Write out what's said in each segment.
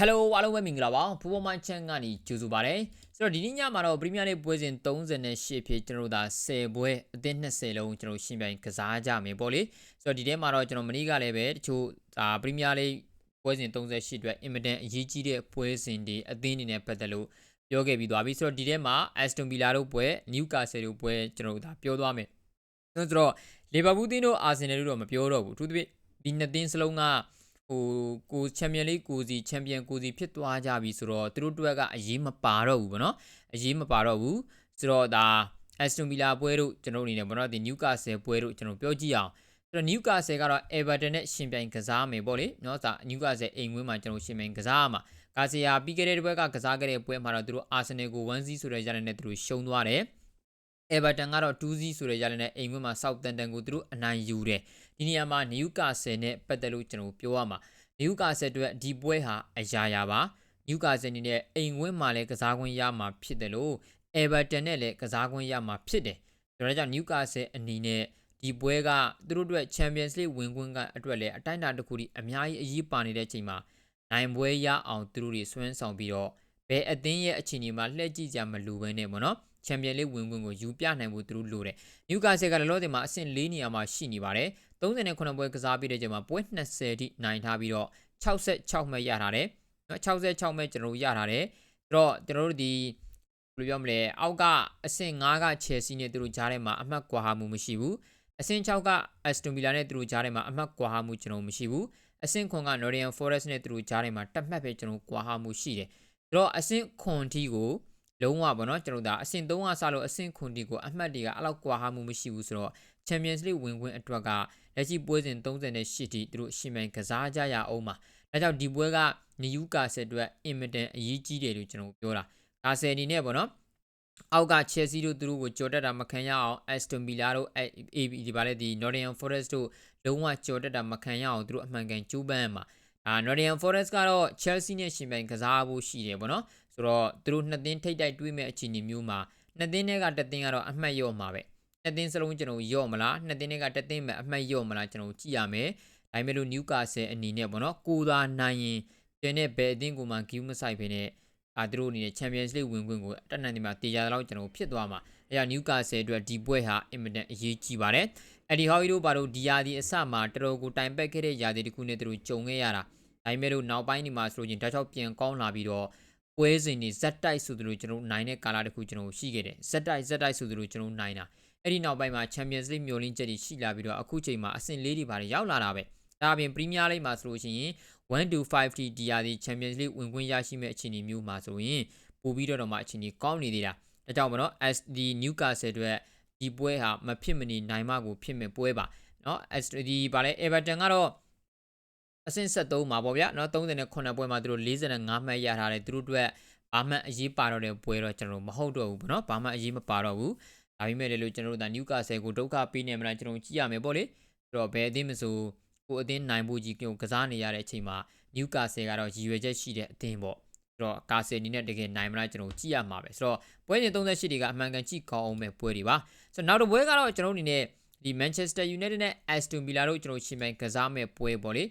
Hello အားလုံးပဲမင်္ဂလာပါဖူဘောမိုင်းချန်ကနေကြိုဆိုပါရစေဆိုတော့ဒီနေ့ညမှာတော့ပရီးမီးယားလိပွဲစဉ်38ဖြစ်ကျွန်တော်တို့ဒါ10ပွဲအသင်း20လုံးကျွန်တော်ရှင်းပြိုင်ကစားကြမယ်ပေါ့လေဆိုတော့ဒီထဲမှာတော့ကျွန်တော်မနေ့ကလည်းပဲတချို့ဒါပရီးမီးယားလိပွဲစဉ်38အတွက်အင်မတန်အရေးကြီးတဲ့ပွဲစဉ်တွေအသင်းတွေနဲ့ပတ်သက်လို့ပြောခဲ့ပြီးသွားပြီဆိုတော့ဒီထဲမှာ Aston Villa တို့ပွဲ Newcastle တို့ပွဲကျွန်တော်တို့ဒါပြောသွားမယ်ဆိုတော့လီဗာပူးသင်းတို့အာဆင်နယ်တို့တော့မပြောတော့ဘူးအထူးသဖြင့်ဒီနှစ်သင်းစလုံးက ဟိုကိုချန်ပီယံလိကိုစီချန်ပီယံကိုစီဖြစ်သွားကြပြီဆိုတော့သူတို့တွက်ကအရေးမပါတော့ဘူးဗောနော်အရေးမပါတော့ဘူးဆိုတော့ဒါ Aston Villa ပွဲတို့ကျွန်တော်အနေနဲ့ဗောနော်ဒီ Newcastle ပွဲတို့ကျွန်တော်ပြောကြည့်အောင်ဆိုတော့ Newcastle ကတော့ Everton နဲ့ရှင်ပြိုင်ကစားမယ်ပေါ့လေနော်ဒါ Newcastle အိမ်ဝင်းမှာကျွန်တော်ရှင်ပြိုင်ကစားရမှာကာစီယာပြီးခဲ့တဲ့ဘက်ကကစားခဲ့တဲ့ပွဲမှာတော့သူတို့ Arsenal ကို1-0ဆိုတဲ့ရလနဲ့သူတို့ရှုံးသွားတယ် Everton ကတော့2-0ဆိုတဲ့ရလနဲ့အိမ်ဝင်းမှာ Southampton ကိုသူတို့အနိုင်ယူတယ်ဒီနေရာမှာ Newcastle နဲ့ပတ်သက်လို့ကျွန်တော်ပြောရမှာနယူကာဆယ်အတွက်ဒီပွဲဟာအရာရာပါနယူကာဆယ်အနေနဲ့အိမ်ဝင်းမှာလည်းကစားခွင့်ရမှာဖြစ်တယ်လို့အဲဗာတန်နဲ့လည်းကစားခွင့်ရမှာဖြစ်တယ်ဒါကြောင့်နယူကာဆယ်အနေနဲ့ဒီပွဲကသူတို့အတွက်ချန်ပီယံစ်လိဝင်ခွင့်ကအတွက်လည်းအတိုင်းအတာတစ်ခုထိအများကြီးအရေးပါနေတဲ့အချိန်မှာနိုင်ပွဲရအောင်သူတို့တွေစွမ်းဆောင်ပြီးတော့ဘယ်အသင်းရဲ့အခြေအနေမှာလှည့်ကြည့်ကြမလို့ပဲနဲ့ပေါ့နော် ချန်ပီယံလိဝင်ခွင့်ကိုယူပြနိုင်ဖို့သူတို့လိုတယ်နယူကာဆယ်ကလည်းလောဆယ်မှာအဆင့်၄နေရာမှာရှိနေပါတယ်38ပွဲကစားပြီးတဲ့ချိန်မှာပွဲ20ထိနိုင်ထားပြီးတော့66မှတ်ရထားတယ်နော်66မှတ်ကျွန်တော်တို့ရထားတယ်ဆိုတော့ကျွန်တော်တို့ဒီဘယ်လိုပြောမလဲအောက်ကအဆင့်5က Chelsea နဲ့သူတို့ကြားထဲမှာအမှတ်ကွာဟမှုမရှိဘူးအဆင့်6က Aston Villa နဲ့သူတို့ကြားထဲမှာအမှတ်ကွာဟမှုကျွန်တော်မရှိဘူးအဆင့်9က Nottingham Forest နဲ့သူတို့ကြားထဲမှာတစ်မှတ်ပဲကျွန်တော်ကွာဟမှုရှိတယ်ဆိုတော့အဆင့်9ထိကို လုံးဝပေါ့နော်ကျွန်တော်ဒါအဆင့်3ကစလို့အဆင့်9ထိကိုအမှတ်တွေကအဲ့လောက်ကွာဟမှုမရှိဘူးဆိုတော့ Champions League ဝင်ခွင့်အတွက်ကလက်ရှိပွဲစဉ်38ထိသူတို့ရှင်မြိုင်ကစားကြရအောင်ပါဒါကြောင့်ဒီပွဲကနယူကာဆယ်အတွက်အင်မတန်အရေးကြီးတယ်လို့ကျွန်တော်ပြောတာကာဆယ်အနေနဲ့ပေါ့နော်အောက်က Chelsea တို့သူတို့ကိုကြော်တက်တာမခံရအောင် Aston Villa တို့ AB ဒီပါလေဒီ Nottingham Forest တို့လုံးဝကြော်တက်တာမခံရအောင်သူတို့အမှန်ကန်ကြိုးပမ်းမှာအာ Nottingham Forest ကတော့ Chelsea နဲ့ရှင်ပြိုင်ကစားဖို့ရှိတယ်ပေါ့နော် ဆိုတော့သူတို့နှစ်သင်းထိတ်တိုက်တွေးမဲ့အခြေအနေမျိုးမှာနှစ်သင်းတွေကတစ်သင်းကတော့အမှတ်ရော့မှာပဲနှစ်သင်းစလုံးကျွန်တော်ရော့မလားနှစ်သင်းတွေကတစ်သင်းမဲ့အမှတ်ရော့မလားကျွန်တော်ကြည့်ရမယ်ဒါပေမဲ့လို့နျူကာဆယ်အနေနဲ့ပေါ့နော်ကိုသာနိုင်ရင်ကျန်တဲ့ဘယ်အသင်းကိုမှဂီးမဆိုင်ဖေနဲ့အာသူတို့အနေနဲ့ Champions League ဝင်ခွင့်ကိုအတက်နိုင်ဒီမှာတေချာတော့ကျွန်တော်ဖြစ်သွားမှာအဲဒါနျူကာဆယ်အတွက်ဒီပွဲဟာအင်မတန်အရေးကြီးပါတယ်အဲ့ဒီဟော်ရီတို့ဘာလို့ဒီယာဒီအစမှာတော်တော်ကိုတိုင်ပက်ခဲ့တဲ့ယာဒီတခုနဲ့သူတို့ကြုံခဲ့ရတာဒါပေမဲ့လို့နောက်ပိုင်းဒီမှာဆိုလို့ချင်းဓာတ်ချောက်ပြန်ကောင်းလာပြီးတော့ ပွဲစဉ်တွေဇက်တိုက်ဆိုသလိုကျွန်တော်နိုင်တဲ့ကာလတစ်ခုကျွန်တော်ရှိခဲ့တယ်ဇက်တိုက်ဇက်တိုက်ဆိုသလိုကျွန်တော်နိုင်တာအဲ့ဒီနောက်ပိုင်းမှာ Champions League မျိုးလင်းချက်တွေရှိလာပြီးတော့အခုချိန်မှာအဆင့်၄တွေပါတယ်ရောက်လာတာပဲဒါအပြင် Premier League မှာဆိုလို့ရှိရင်1 to 5 TD ရာသီ Champions League ဝင်ခွင့်ရရှိမဲ့အခြေအနေမျိုးမှာဆိုရင်ပိုပြီးတော့တော့မှအခြေအနေကောင်းနေသေးတာဒါကြောင့်မနော် SD Newcastle အတွက်ဒီပွဲဟာမဖြစ်မနေနိုင်မကိုဖြစ်မဲ့ပွဲပါနော် SD ဗာလဲ Everton ကတော့ အဆင့်73မှာပေါ့ဗျာเนาะ38ပွဲမှာသူတို့45မှတ်ရထားတယ်သူတို့အတွက်ဘာမှအရေးပါတော့တဲ့ပွဲတော့ကျွန်တော်မဟုတ်တော့ဘူးပေါ့နော်ဘာမှအရေးမပါတော့ဘူးဒါပေမဲ့လည်းကျွန်တော်တို့ဒါနျူကာဆယ်ကိုဒုက္ခပေးနေမလားကျွန်တော်ကြည့်ရမယ်ပေါ့လေဆိုတော့ဘယ်အသင်းမဆိုကိုအသင်းနိုင်ဖို့ကြီးကိုကစားနေရတဲ့အချိန်မှာနျူကာဆယ်ကတော့ရည်ရွယ်ချက်ရှိတဲ့အသင်းပေါ့ဆိုတော့ကာဆယ်အနေနဲ့တကယ်နိုင်မလားကျွန်တော်ကြည့်ရမှာပဲဆိုတော့ပွဲစဉ်38တွေကအမှန်ကန်ကြည့်ကောင်းအောင်ပဲပွဲတွေပါဆိုတော့နောက်တစ်ပွဲကတော့ကျွန်တော်အနေနဲ့ဒီ Manchester United နဲ့ Aston Villa တို့ကျွန်တော်ရှင်ပိုင်ကစားမဲ့ပွဲပေါ့လေ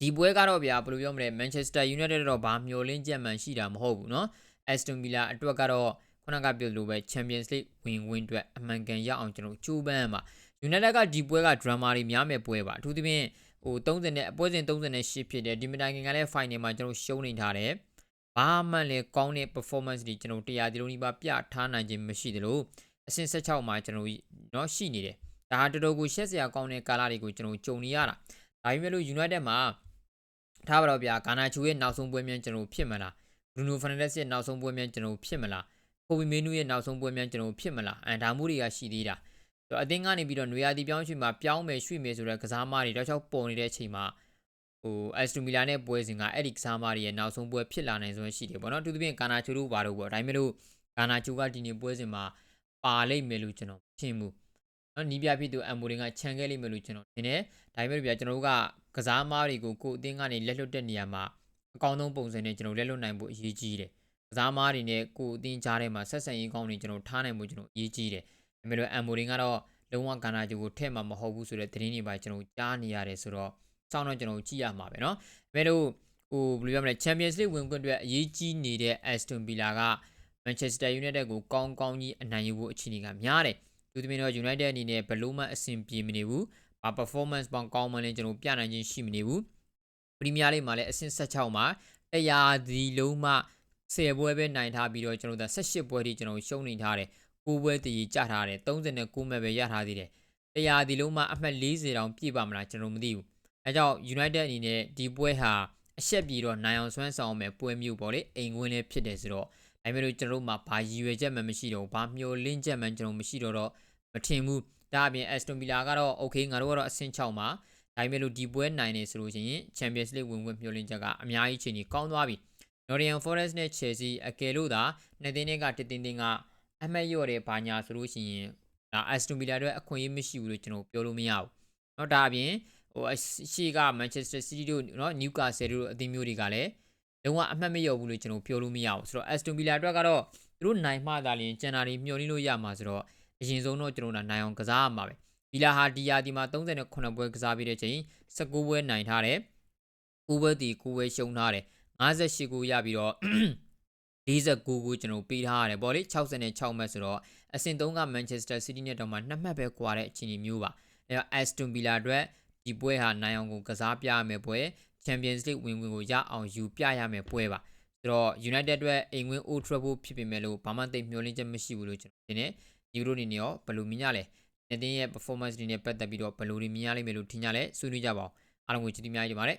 ဒီပွဲကတော့ဗျာဘယ်လိုပြောမလဲ Manchester United တော့ဘာမျှော်လင့်ချက်မှန်ရှိတာမဟုတ်ဘူးเนาะ Aston Villa အတွက်ကတော့ခုနကပြောလို့ပဲ Champions League ဝင်ဝင်အတွက်အမှန်ကန်ရအောင်ကျွန်တော်ကြိုးပမ်းပါ United ကဒီပွဲက drama တွေများမဲ့ပွဲပါအထူးသဖြင့်ဟို30နဲ့အပွဲစဉ်38ဖြစ်တယ်ဒီမတိုင်ခင်ကလည်း final မှာကျွန်တော်ရှုံးနေထားတယ်ဘာမှလည်းကောင်းတဲ့ performance တွေကျွန်တော်တရားဒီလိုနီးပါပြထားနိုင်ခြင်းမရှိသလိုအဆင့်16မှာကျွန်တော်เนาะရှိနေတယ်ဒါဟာတော်တော်ကိုရှက်စရာကောင်းတဲ့ကာလတွေကိုကျွန်တော်ကြုံနေရတာဒါပေမဲ့လို့ United မှာ ထားပါတော့ဗျာဂါနာချူရဲ့နောက်ဆုံးပွဲမြန်ကျွန်တော်ဖြစ်မလားဘရူနိုဖာနက်ဒက်စ်ရဲ့နောက်ဆုံးပွဲမြန်ကျွန်တော်ဖြစ်မလားကိုဗီမေနူရဲ့နောက်ဆုံးပွဲမြန်ကျွန်တော်ဖြစ်မလားအဲဒါမှုတွေကရှိသေးတာဆိုတော့အသင်းကနေပြီးတော့နွေရာသီပြောင်းရွှေ့မှာပြောင်းမယ်ရွှေ့မယ်ဆိုတဲ့ကစားမတွေတော့ချောက်ပုံနေတဲ့အချိန်မှာဟိုအက်စတူမီလာနဲ့ပွဲစဉ်ကအဲ့ဒီကစားမတွေရဲ့နောက်ဆုံးပွဲဖြစ်လာနိုင်စွမ်းရှိတယ်ပေါ့နော်သူသဖြင့်ကာနာချူတို့ဘာလို့ပေါ့ဒါပေမဲ့လို့ကာနာချူကဒီနေ့ပွဲစဉ်မှာပါလိမ့်မယ်လို့ကျွန်တော်ထင်မှု နော်နီးပြဖြစ်သူအမ်မိုရင်ကခြံခဲ့လိမ့်မယ်လို့ကျွန်တော်ထင်တယ်ဒါပေမဲ့ဗျာကျွန်တော်တို့ကကစားမားတွေကိုကိုအသင်းကနေလက်လွတ်တဲ့နေရာမှာအကောင်းဆုံးပုံစံနဲ့ကျွန်တော်လက်လွတ်နိုင်ဖို့အရေးကြီးတယ်ကစားမားတွေနဲ့ကိုအသင်းကြားထဲမှာဆက်ဆံရေးကောင်းတွေကျွန်တော်ထားနိုင်ဖို့ကျွန်တော်အရေးကြီးတယ်ဒါပေမဲ့လို့အမ်မိုရင်ကတော့လုံးဝကဏ္ဍကြီးကိုထည့်မှာမဟုတ်ဘူးဆိုတဲ့သတင်းတွေပါကျွန်တော်ကြားနေရတယ်ဆိုတော့စောင်းတော့ကျွန်တော်ကြည့်ရမှာပဲเนาะဒါပေမဲ့လို့ ဟိုဘယ်လိုပြောမလဲ Champions League ဝင်ခွင့်အတွက်အရေးကြီးနေတဲ့ Aston Villa က Manchester United ကိုကောင်းကောင်းကြီးအနိုင်ယူဖို့အခြေအနေကများတယ်။ သူသမီးတော့ United အနေနဲ့ဘယ်လို့မှအဆင်ပြေမနေဘူး။ဘာ performance ပေါင်းကောင်းမှလည်းကျွန်တော်ပြနိုင်ခြင်းရှိမနေဘူး။ Premier League မှာလည်းအဆင့်16မှာတရားဒီလုံးမှ10ပွဲပဲနိုင်ထားပြီးတော့ကျွန်တော်တို့18ပွဲထိကျွန်တော်ရှုံးနေထားတယ်။9ပွဲတည်ကြထားတယ်39မဲ့ပဲရထားသေးတယ်။တရားဒီလုံးမှအမှတ်40တောင်ပြည့်ပါမလားကျွန်တော်မသိဘူး။အဲကြောင့် United အနေနဲ့ဒီပွဲဟာအရှက်ပြေတော့နိုင်အောင်ဆွမ်းဆောင်မယ်ပွဲမျိုးပေါ့လေအိမ်ဝင်လည်းဖြစ်တယ်ဆိုတော့ဒါပေမဲ့လို့ကျွန်တော်တို့မှာဘာရည်ရွယ်ချက်မှမရှိတော့ဘူးဘာမျှော်လင့်ချက်မှကျွန်တော်မရှိတော့တော့မ ထင်ဘူးဒါအပြင် Aston Villa ကတော့ okay ငါတို့ကတော့အဆင့်6မှာဒါပေမဲ့လို့ဒီပွဲနိုင်နေဆိုလို့ရှိရင် Champions League ဝင်ခွင့်မျှော်လင့်ချက်ကအများကြီးချိန်ကြီးကောင်းသွားပြီ Nottingham Forest နဲ့ Chelsea အကယ်လို့သာနှစ်သင်းတွေကတစ်သင်းတင်းကအမှတ်လျော့တဲ့ဘာညာဆိုလို့ရှိရင်ဒါ Aston Villa အတွက်အခွင့်အရေးမရှိဘူးလို့ကျွန်တော်ပြောလို့မရဘူးเนาะဒါအပြင်ဟိုအရှိက Manchester City တို့เนาะ Newcastle တို့အသင်းမျိုးတွေကလည်းလုံးဝအမှတ်မလျော့ဘူးလို့ကျွန်တော်ပြောလို့မရဘူးဆိုတော့ Aston Villa အတွက်ကတော့သူတို့နိုင်မှသာလျှင်ကျန်တာတွေမျှော်လင့်လို့ရမှာဆိုတော့ အရင်ဆုံးတော့ကျွန်တော်တို့နိုင်အောင်ကစားရမှာပဲဗီလာဟာဒီယာဒီမှာ38ပွဲကစားပြီးတဲ့ချိန်19ပွဲနိုင်ထားတယ်9ပွဲတီ9ပွဲရှုံးထားတယ်58ကိုရပြီးတော့49ကိုကျွန်တော်ပေးထားရတယ်ဗောလေ66မှတ်ဆိုတော့အဆင့်3က Manchester City နဲ့တော့မှ2မှတ်ပဲကွာတဲ့အခြေအနေမျိုးပါအဲတော့ Aston Villa အတွက်ဒီပွဲဟာနိုင်အောင်ကိုကစားပြရမယ်ပွဲ Champions League ဝင်ဝင်ကိုရအောင်ယူပြရမယ်ပွဲပါဆိုတော့ United အတွက်အိမ်ဝင် Old Trafford ဖြစ်ပေမဲ့လို့ဘာမှသိမျှော်လင့်ချက်မရှိဘူးလို့ကျွန်တော်ထင်တယ် ဒီလိုနေနေရောဘယ်လိုမြင်ရလဲနေတင်းရဲ့ performance တွေနဲ့ပတ်သက်ပြီးတော့ဘယ်လိုတွေမြင်ရလိမ့်မယ်လို့ထင်ကြလဲဆွေးနွေးကြပါအောင်အားလုံးကိုကျေးဇူးများကြီးတင်ပါတယ်